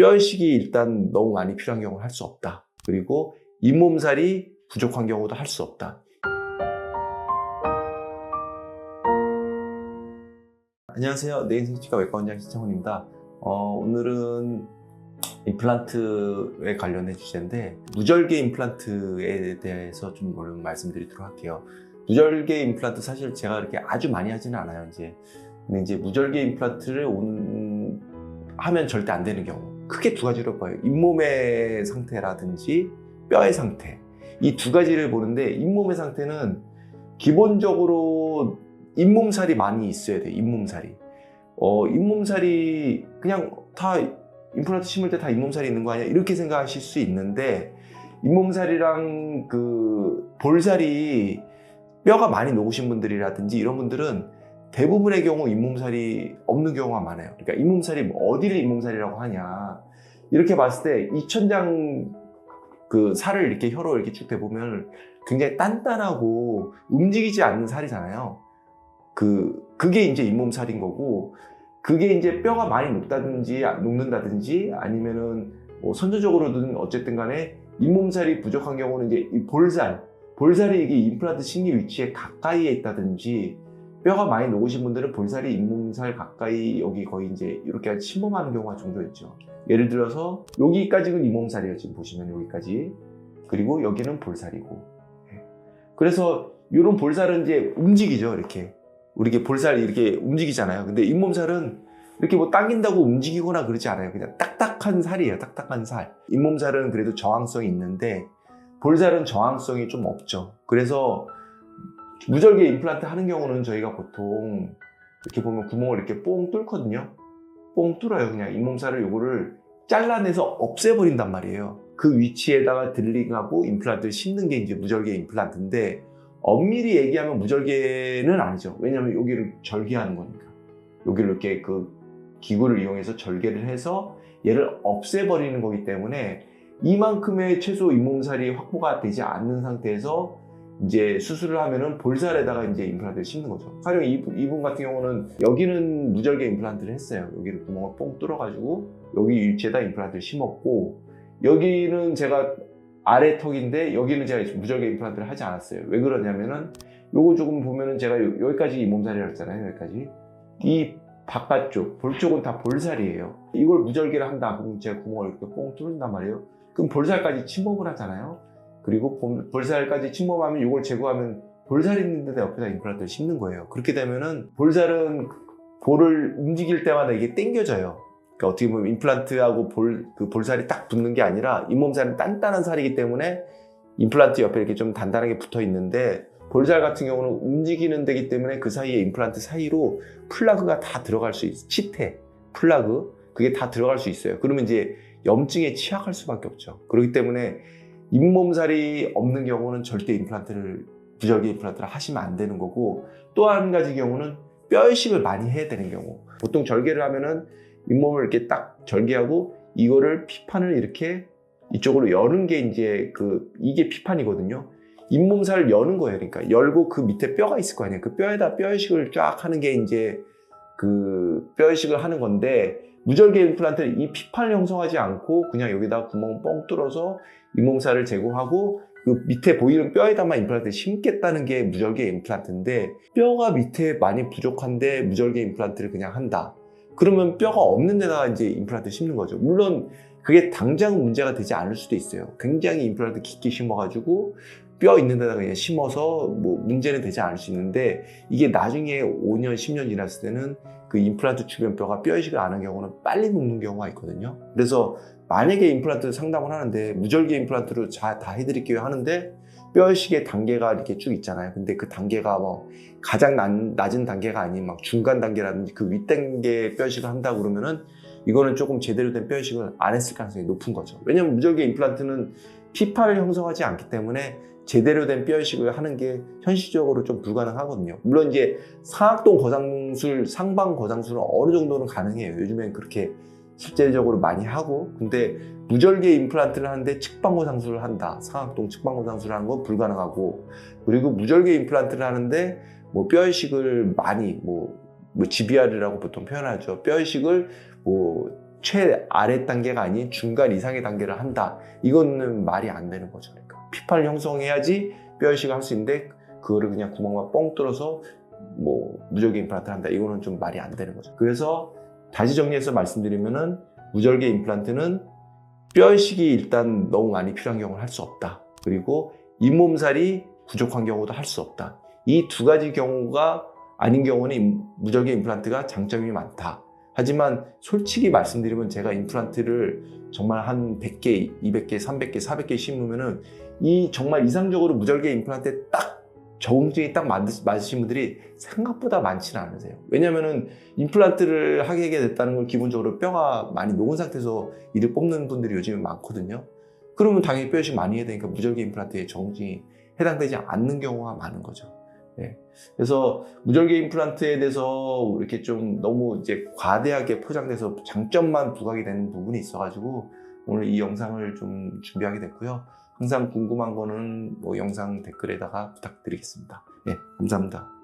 뼈 이식이 일단 너무 많이 필요한 경우는 할 수 없다. 그리고 잇몸살이 부족한 경우도 할 수 없다. 안녕하세요. 내 인생 치과 외과 원장 신창훈입니다. 어, 오늘은 임플란트에 관련된 주제인데 무절개 임플란트에 대해서 좀 오늘 말씀드리도록 할게요. 무절개 임플란트 사실 제가 이렇게 아주 많이 하지는 않아요. 이제 근데 이제 무절개 임플란트를 온 하면 절대 안 되는 경우 크게 두 가지로 봐요. 잇몸의 상태라든지 뼈의 상태 이 두 가지를 보는데 잇몸의 상태는 기본적으로 잇몸살이 많이 있어야 돼. 잇몸살이 어 잇몸살이 그냥 다 임플란트 심을 때 다 잇몸살이 있는 거 아니야? 이렇게 생각하실 수 있는데 잇몸살이랑 그 볼살이 뼈가 많이 녹으신 분들이라든지 이런 분들은 대부분의 경우 잇몸살이 없는 경우가 많아요. 그러니까 잇몸살이 뭐 어디를 잇몸살이라고 하냐. 이렇게 봤을 때 이천장 그 살을 이렇게 혀로 이렇게 쭉 대보면 굉장히 단단하고 움직이지 않는 살이잖아요. 그, 그게 이제 잇몸살인 거고, 그게 이제 뼈가 많이 녹다든지, 녹는다든지, 아니면은 뭐 선조적으로든 어쨌든 간에 잇몸살이 부족한 경우는 이제 이 볼살, 볼살이 이게 임플란트 심리 위치에 가까이에 있다든지, 뼈가 많이 녹으신 분들은 볼살이 잇몸살 가까이 여기 거의 이제 이렇게 침범하는 경우가 종종 있죠. 예를 들어서 여기까지는 잇몸살이에요. 지금 보시면 여기까지. 그리고 여기는 볼살이고. 예. 그래서 이런 볼살은 이제 움직이죠. 이렇게. 우리 볼살 이렇게 움직이잖아요. 근데 잇몸살은 이렇게 뭐 당긴다고 움직이거나 그러지 않아요. 그냥 딱딱한 살이에요. 딱딱한 살. 잇몸살은 그래도 저항성이 있는데 볼살은 저항성이 좀 없죠. 그래서 무절개 임플란트 하는 경우는 저희가 보통 이렇게 보면 구멍을 이렇게 뽕 뚫거든요. 뽕 뚫어요. 그냥 잇몸살을 요거를 잘라내서 없애버린단 말이에요. 그 위치에다가 들링하고 임플란트를 심는 게 이제 무절개 임플란트인데 엄밀히 얘기하면 무절개는 아니죠. 왜냐하면 여기를 절개하는 거니까. 여기를 이렇게 그 기구를 이용해서 절개를 해서 얘를 없애버리는 거기 때문에 이만큼의 최소 잇몸살이 확보가 되지 않는 상태에서 이제 수술을 하면은 볼살에다가 이제 임플란트를 심는 거죠. 가령 이분, 이분 같은 경우는 여기는 무절개 임플란트를 했어요. 여기를 구멍을 뽕 뚫어가지고 여기 위치에다 임플란트를 심었고 여기는 제가 아래 턱인데 여기는 제가 무절개 임플란트를 하지 않았어요. 왜 그러냐면은 요거 조금 보면은 제가 요- 여기까지 잇몸살이라고 했잖아요. 여기까지. 이 바깥쪽, 볼 쪽은 다 볼살이에요. 이걸 무절개를 한다. 그럼 제가 구멍을 이렇게 뽕 뚫는단 말이에요. 그럼 볼살까지 침범을 하잖아요. 그리고 볼- 볼살까지 침범하면 이걸 제거하면 볼살 있는 데다 옆에다 임플란트를 심는 거예요. 그렇게 되면은 볼살은 볼을 움직일 때마다 이게 당겨져요. 그러니까 어떻게 보면 임플란트하고 볼, 그 볼살이 딱 붙는 게 아니라 잇몸살은 단단한 살이기 때문에 임플란트 옆에 이렇게 좀 단단하게 붙어 있는데 볼살 같은 경우는 움직이는 데기 때문에 그 사이에 임플란트 사이로 플라그가 다 들어갈 수 있어요. 치태, 플라그 그게 다 들어갈 수 있어요. 그러면 이제 염증에 취약할 수밖에 없죠. 그렇기 때문에 잇몸살이 없는 경우는 절대 임플란트를 부절개 임플란트를 하시면 안 되는 거고 또 한 가지 경우는 뼈 이식을 많이 해야 되는 경우 보통 절개를 하면은 잇몸을 이렇게 딱 절개하고 이거를 피판을 이렇게 이쪽으로 여는 게 이제 그 이게 피판이거든요. 잇몸살을 여는 거예요. 그러니까 열고 그 밑에 뼈가 있을 거 아니에요. 그 뼈에다 뼈 이식을 쫙 하는 게 이제 그 뼈 이식을 하는 건데 무절개 임플란트는 이 피판을 형성하지 않고 그냥 여기다 구멍 뻥 뚫어서 잇몸살을 제거하고 그 밑에 보이는 뼈에다만 임플란트를 심겠다는 게 무절개 임플란트인데 뼈가 밑에 많이 부족한데 무절개 임플란트를 그냥 한다. 그러면 뼈가 없는 데다가 이제 임플란트 심는 거죠. 물론 그게 당장 문제가 되지 않을 수도 있어요. 굉장히 임플란트 깊게 심어가지고 뼈 있는 데다가 그냥 심어서 뭐 문제는 되지 않을 수 있는데 이게 나중에 5년, 10년 지났을 때는 그 임플란트 주변 뼈가 뼈 이식을 안한 경우는 빨리 녹는 경우가 있거든요. 그래서 만약에 임플란트 상담을 하는데 무절개 임플란트로 자, 다 해드릴게요 하는데 뼈 이식의 단계가 이렇게 쭉 있잖아요. 근데 그 단계가 뭐 가장 낮, 낮은 단계가 아닌 막 중간 단계라든지 그 윗단계 뼈 이식을 한다 그러면은 이거는 조금 제대로 된뼈 이식을 안 했을 가능성이 높은 거죠. 왜냐면 무절개 임플란트는 피파를 형성하지 않기 때문에 제대로 된 뼈 이식을 하는 게 현실적으로 좀 불가능하거든요. 물론 이제 상악동 거상술, 상방 거상술은 어느 정도는 가능해요. 요즘엔 그렇게 실제적으로 많이 하고 근데 무절개 임플란트를 하는데 측방고상술을 한다. 상악동 측방고상술을 하는 건 불가능하고 그리고 무절개 임플란트를 하는데 뭐 뼈이식을 많이 뭐, 뭐 GBR이라고 보통 표현하죠. 뼈이식을 뭐 최아래 단계가 아닌 중간 이상의 단계를 한다. 이거는 말이 안 되는 거죠. 그러니까 피판을 형성해야지 뼈 이식을 할 수 있는데 그거를 그냥 구멍만 뻥 뚫어서 뭐 무절개 임플란트를 한다. 이거는 좀 말이 안 되는 거죠. 그래서 다시 정리해서 말씀드리면은 무절개 임플란트는 뼈 이식이 일단 너무 많이 필요한 경우는 할 수 없다. 그리고 잇몸살이 부족한 경우도 할 수 없다. 이 두 가지 경우가 아닌 경우는 임- 무절개 임플란트가 장점이 많다. 하지만 솔직히 말씀드리면 제가 임플란트를 정말 한 100개, 200개, 300개, 400개 심으면은 이 정말 이상적으로 무절개 임플란트에 딱 적응증이 딱 맞, 맞으신 분들이 생각보다 많지는 않으세요. 왜냐면은 임플란트를 하게 됐다는 건 기본적으로 뼈가 많이 녹은 상태에서 이를 뽑는 분들이 요즘에 많거든요. 그러면 당연히 뼈이식 많이 해야 되니까 무절개 임플란트에 적응증이 해당되지 않는 경우가 많은 거죠. 네. 그래서 무절개 임플란트에 대해서 이렇게 좀 너무 이제 과대하게 포장돼서 장점만 부각이 되는 부분이 있어가지고 오늘 이 영상을 좀 준비하게 됐고요. 항상 궁금한 거는 뭐 영상 댓글에다가 부탁드리겠습니다. 네, 감사합니다.